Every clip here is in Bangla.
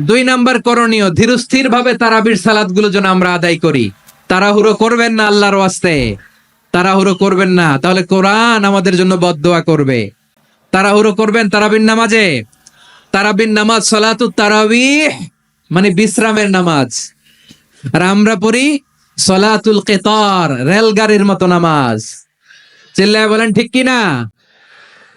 দুই নাম্বার করণীয় ধীরস্থির ভাবে তারাবির সালাদগুলো যেন আমরা আদায় করি। তাড়াহুড়ো করবেন না আল্লাহর ওয়াস্তে। তাড়াহুড়ো করবেন না। তাহলে কোরআন আমাদের জন্য বদদোয়া করবে। তাড়াহুড়ো করবেন তারাবির নামাজে। তারাবির নামাজ সলাতু তারাবিহ মানে বিশ্রামের নামাজ। আর আমরা পড়ি সলাতুল কেতর, রেলগাড়ির মতো নামাজ। চিল্লায় বলেন, ঠিক কি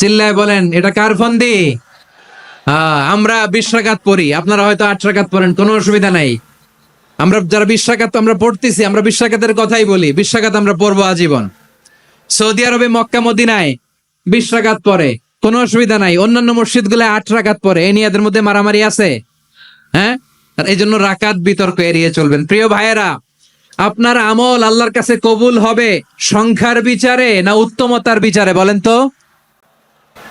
চিল্লায় বলেন, এটা কার ফন্দি? আমরা বিশ রাকাত পড়ি, আপনারা হয়তো আট রাকাত পড়েন, কোনো অসুবিধা নাই। আমরা যারা বিশ আমরা পড়তেছি, আমরা বিশ কথাই বলি, বিশ আমরা পড়ব আজীবন। সৌদি আরবে মক্কা, মদিনায় বিশ রাকাত পরে কোনো অসুবিধা নাই। অন্যান্য মসজিদগুলো আট রাকাত পরে এই নিয়ে মধ্যে মারামারি আছে। হ্যাঁ? আর এই জন্য রাকাত বিতর্ক এড়িয়ে চলবেন। প্রিয় ভাইয়েরা, আপনার আমল আল্লাহর কাছে কবুল হবে সংখ্যার বিচারে না উত্তমতার বিচারে, বলেন তো?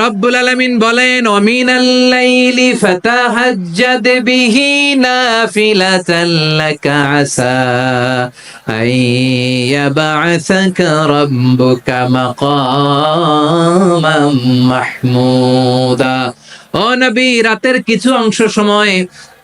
রব্বুল আলামিন বলেন অমিন আল্লাইলি ফাতাহাজ্জাদ বিহি নাফিলাতান লাকা আসা আইয়াবআসাকা রাব্বুকা মাকামাম মাহমুদা। ও নবী, রাতের কিছু অংশ সময়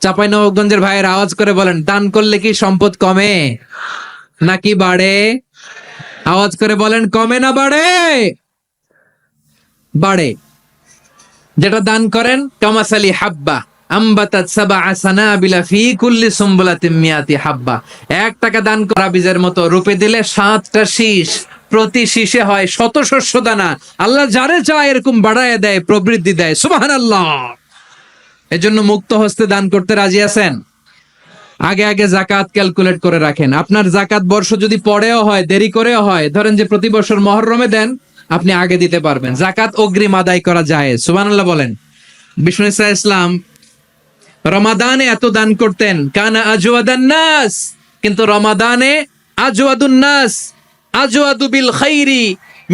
চাপাই নবগঞ্জের ভাইয়ের আওয়াজ করে বলেন, দান করলে কি সম্পদ কমে? নাকি বাড়ে? আওয়াজ করে বলেন, কমে না বাড়ে? বাড়ে। যেটা দান করেন সুম্বুলাতিন মিয়াতি হাব্বা। হয় আল্লাহ যারে চায় এরকম বাড়ায় দেয়, প্রবৃদ্ধি দেয়। সুবহানাল্লাহ। এজন্য মুক্ত হস্তে দান করতে রাজি আছেন? আগে আগে জাকাত ক্যালকুলেট করে রাখেন। আপনার জাকাত বর্ষ যদি পরেও হয়, দেরি করেও হয়, ধরেন যে প্রতি বছর মহরমে দেন, আপনি আগে দিতে পারবেন। জাকাত অগ্রিম আদায় করা যায় সুবহানাল্লাহ বলেন। বিষ্ণু ইসা ইসলাম রমাদানে এত দান করতেন, কানা আজওয়াদান নাস, কিন্তু রমাদানে আজওয়াদুন নাস, আজওয়াদু বিল খাইরি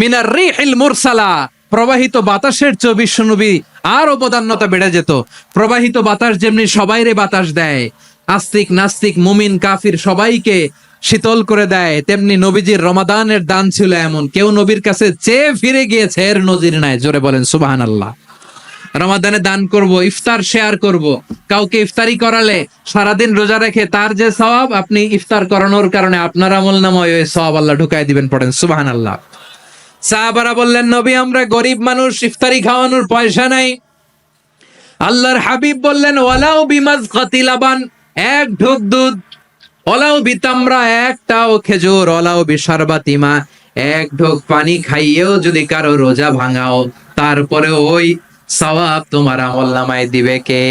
মিনার রিহিল মুরসালা, প্রবাহিত বাতাসের চেয়ে বিশ্বনবী আর অবদান্যতা বেড়ে যেত। প্রবাহিত বাতাস যেমনি সবাইরে বাতাস দেয়, আস্তিক নাস্তিক, মুমিন, কাফির সবাইকে শীতল করে দেয়, তেমনি নবীজির রমাদানের দান ছিল এমন। কেউ নবীর কাছে চেয়ে ফিরে গিয়েছে, এর নজির নাই। জোরে বলেন, সুবহানাল্লাহ। রমাদানে দান করব, ইফতার শেয়ার করব। কাউকে ইফতারি করালে সারাদিন রোজা রেখে তার যে সওয়াব, আপনি ইফতার করানোর কারণে আপনার আমল নামায় ওই সওয়াব আল্লাহ ঢুকাই দিবেন, পড়েন সুবাহান আল্লাহ সাহাবারা বললেন, নবী, আমরা গরিব মানুষ, ইফতারি খাওয়ানোর পয়সা নাই। আল্লাহর হাবিব বললেন, ওয়ালাউ বিমাজ কাতিলাবান এক ঢোক দুধ ওলাও বিতামরা, একটাও খেজুর ওলাও বিশারবাতিমা এক ঢোক পানি খাইয়েও যদি কারও রোজা ভাঙাও তারপরে ওই সওয়াব তোমার আমল নামায় দিবে কে?